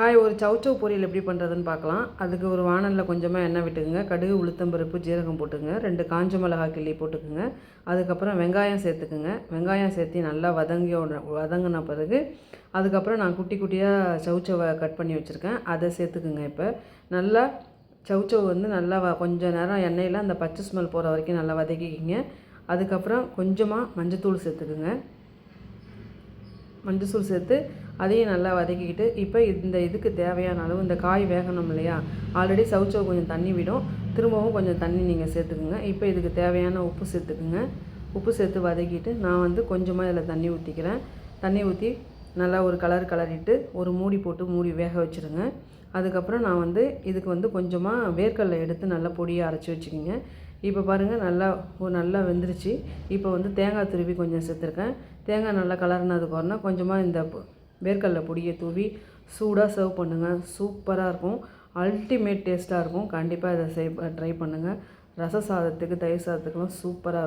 Hi ஒரு சவுச்சவ் பொரியல் எப்படி பண்ணுறதுன்னு பார்க்கலாம். அதுக்கு ஒரு வானலில் கொஞ்சமாக எண்ணெய் விட்டுக்குங்க. கடுகு உளுத்தம்பருப்பு ஜீரகம் போட்டுக்குங்க. ரெண்டு காஞ்ச மிளகாய் கிள்ளி போட்டுக்குங்க. அதுக்கப்புறம் வெங்காயம் சேர்த்துக்குங்க. வெங்காயம் சேர்த்து நல்லா வதங்கி வதங்கின பிறகு அதுக்கப்புறம் நான் குட்டி குட்டியாக சவுச்சவை கட் பண்ணி வச்சுருக்கேன். அதை சேர்த்துக்குங்க இப்போ. நல்லா சவுச்சவ் வந்து நல்லா வ கொஞ்சம் நேரம் எண்ணெயில் அந்த பச்சை ஸ்மெல் போகிற வரைக்கும் நல்லா வதக்கிக்கிங்க. அதுக்கப்புறம் கொஞ்சமாக மஞ்சத்தூள் சேர்த்துக்குங்க. மஞ்சள் சேர்த்து அதையும் நல்லா வதக்கிக்கிட்டு இப்போ இந்த இதுக்கு தேவையான அளவு இந்த காய் வேகணும் இல்லையா? ஆல்ரெடி சவுச்சோ கொஞ்சம் தண்ணி விடும். திரும்பவும் கொஞ்சம் தண்ணி நீங்கள் சேர்த்துக்குங்க. இப்போ இதுக்கு தேவையான உப்பு சேர்த்துக்குங்க. உப்பு சேர்த்து வதக்கிட்டு நான் வந்து கொஞ்சமாக இதில் தண்ணி ஊற்றிக்கிறேன் தண்ணி ஊற்றி நல்லா ஒரு கலர் கலரிட்டு ஒரு மூடி போட்டு மூடி வேக வச்சுருங்க. அதுக்கப்புறம் நான் வந்து இதுக்கு வந்து கொஞ்சமாக வேர்க்கடலை எடுத்து நல்லா பொடியை அரைச்சி வச்சுக்கிங்க. இப்போ பாருங்கள் நல்லா நல்லா வெந்துருச்சு. இப்போ வந்து தேங்காய் துருவி கொஞ்சம் சேர்த்துருக்கேன். தேங்காய் நல்லா கலர்னதுக்கப்புறம்னா கொஞ்சமாக இந்த வேர்க்கடலை பொடியை தூவி சூடாக சர்வ் பண்ணுங்கள் சூப்பராக இருக்கும். அல்டிமேட் டேஸ்ட்டாக இருக்கும். கண்டிப்பாக இதை செய் ட்ரை பண்ணுங்கள் ரச சாதத்துக்கு தயிர் சாதத்துக்கெலாம் சூப்பராக